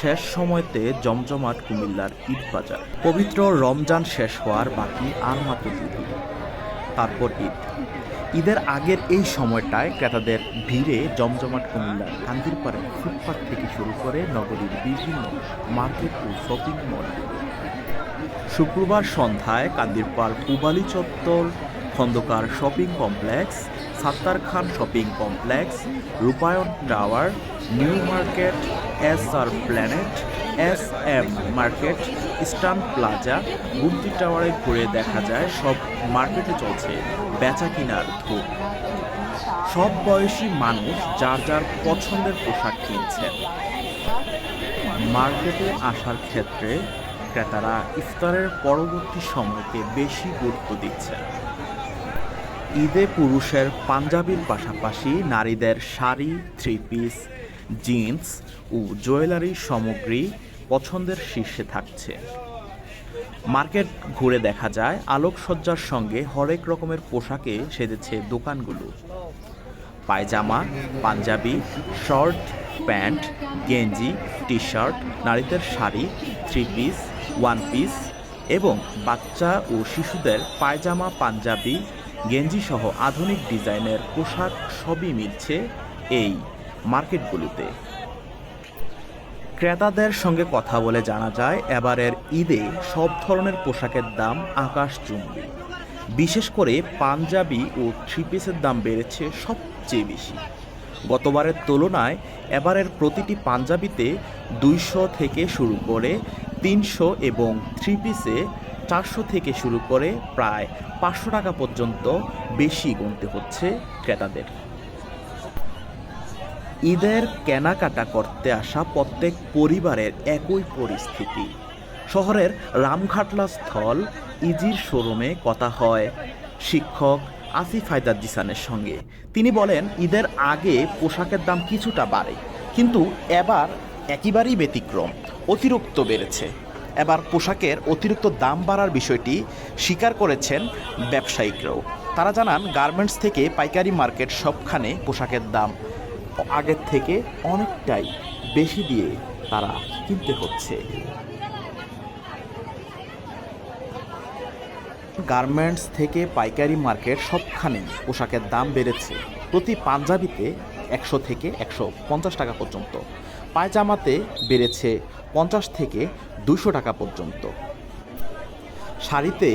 শেষ সময়তে জমজমাট কুমিল্লার ঈদ বাজার পবিত্র রমজান শেষ হওয়ার বাকি আর মাত্র দুদিন তারপর ঈদ। ঈদের আগের এই সময়টায় ক্রেতাদের ভিড়ে জমজমাট কুমিল্লার কান্দির কান্দিরপাড়ে ফুটপাত থেকে শুরু করে নগরীর বিভিন্ন মার্কেট ও শপিং মল। শুক্রবার সন্ধ্যায় কান্দিরপাড় পুবালি চত্বর Khandakar shopping complex Sattar Khan shopping complex, Rupayan tower, new market, S R planet, S M market eastern plaza, Gumti টাওয়ারে ঘুরে দেখা যায় সব মার্কেটে চলছে বেচা কিনার ধূপ। সব বয়সী মানুষ যার যার পছন্দের পোশাক কিনছেন। মার্কেটে আসার ক্ষেত্রে ক্রেতারা ইফতারের পরবর্তী সময়কে বেশি গুরুত্ব দিচ্ছেন। ঈদে পুরুষের পাঞ্জাবির পাশাপাশি নারীদের শাড়ি থ্রি পিস জিন্স ও জুয়েলারি সামগ্রী পছন্দের শীর্ষে থাকছে। মার্কেট ঘুরে দেখা যায়, আলোকসজ্জার সঙ্গে হরেক রকমের পোশাকে সেজেছে দোকানগুলো। পায়জামা, পাঞ্জাবি, শর্ট, প্যান্ট, গেঞ্জি টি শার্ট নারীদের sari three piece one piece এবং বাচ্চা ও শিশুদের পায়জামা, পাঞ্জাবি গেঞ্জি সহ আধুনিক ডিজাইনের পোশাক সবই মিলছে এই মার্কেটগুলোতে। ক্রেতাদের সঙ্গে কথা বলে জানা যায়, এবারের ঈদে সব ধরনের পোশাকের দাম আকাশ আকাশচুম্বী। বিশেষ করে পাঞ্জাবি ও থ্রি পিসের দাম বেড়েছে সবচেয়ে বেশি। গতবারের তুলনায় এবারের প্রতিটি পাঞ্জাবিতে দুইশো থেকে শুরু করে তিনশো এবং থ্রি পিসে চারশো থেকে শুরু করে প্রায় পাঁচশো টাকা পর্যন্ত বেশি গুনতে হচ্ছে ক্রেতাদের। ঈদের কেনাকাটা করতে আসা প্রত্যেক পরিবারের একই পরিস্থিতি। শহরের রামঘাটলা স্থল ইজির শোরুমে কথা হয় শিক্ষক আসিফ হায়দার জিসানের সঙ্গে। তিনি বলেন, ঈদের আগে পোশাকের দাম কিছুটা বাড়ে, কিন্তু এবার একেবারেই ব্যতিক্রম, অতিরিক্ত বেড়েছে। এবার পোশাকের অতিরিক্ত দাম বাড়ার বিষয়টি স্বীকার করেছেন ব্যবসায়িকরাও। তারা জানান, গার্মেন্টস থেকে পাইকারি মার্কেট সবখানে পোশাকের দাম আগের থেকে অনেকটাই বেশি দিয়ে তারা কিনতে হচ্ছে। গার্মেন্টস থেকে পাইকারি মার্কেট সবখানে পোশাকের দাম বেড়েছে। প্রতি পাঞ্জাবিতে একশো থেকে একশো পঞ্চাশ টাকা পর্যন্ত। পায়জামাতে বেড়েছে পঞ্চাশ থেকে দুশো টাকা পর্যন্ত। শাড়িতে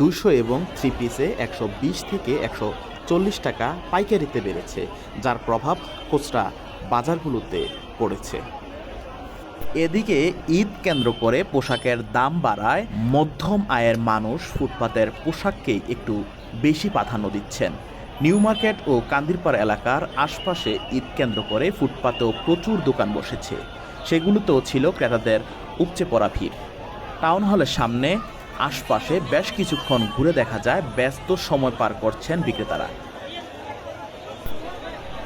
দুশো এবং থ্রি পিসে একশো বিশ থেকে একশো চল্লিশ টাকা পাইকারিতে বেড়েছে, যার প্রভাব খুচরা বাজারগুলোতে পড়েছে। এদিকে ঈদ কেন্দ্র করে পোশাকের দাম বাড়ায় মধ্যম আয়ের মানুষ ফুটপাতের পোশাককেই একটু বেশি প্রাধান্য দিচ্ছেন। নিউ মার্কেট ও কান্দিরপাড় এলাকার আশপাশে ঈদ কেন্দ্র করে ফুটপাতেও প্রচুর দোকান বসেছে। সেগুলোতেও ছিল ক্রেতাদের উপচে পড়া ভিড়। টাউন হলের সামনে, আশপাশে বেশ কিছুক্ষণ ঘুরে দেখা যায় ব্যস্ত সময় পার করছেন বিক্রেতারা।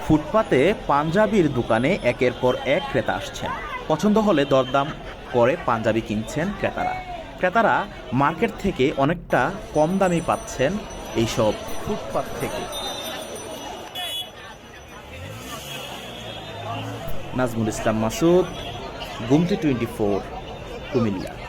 ফুটপাতে পাঞ্জাবির দোকানে একের পর এক ক্রেতা আসছেন। পছন্দ হলে দরদাম করে পাঞ্জাবি কিনছেন ক্রেতারা। ক্রেতারা মার্কেট থেকে অনেকটা কম দামে পাচ্ছেন এইসব ফুটপাত থেকে। Nazmul Islam Masud, Gumti twenty four. humilhar.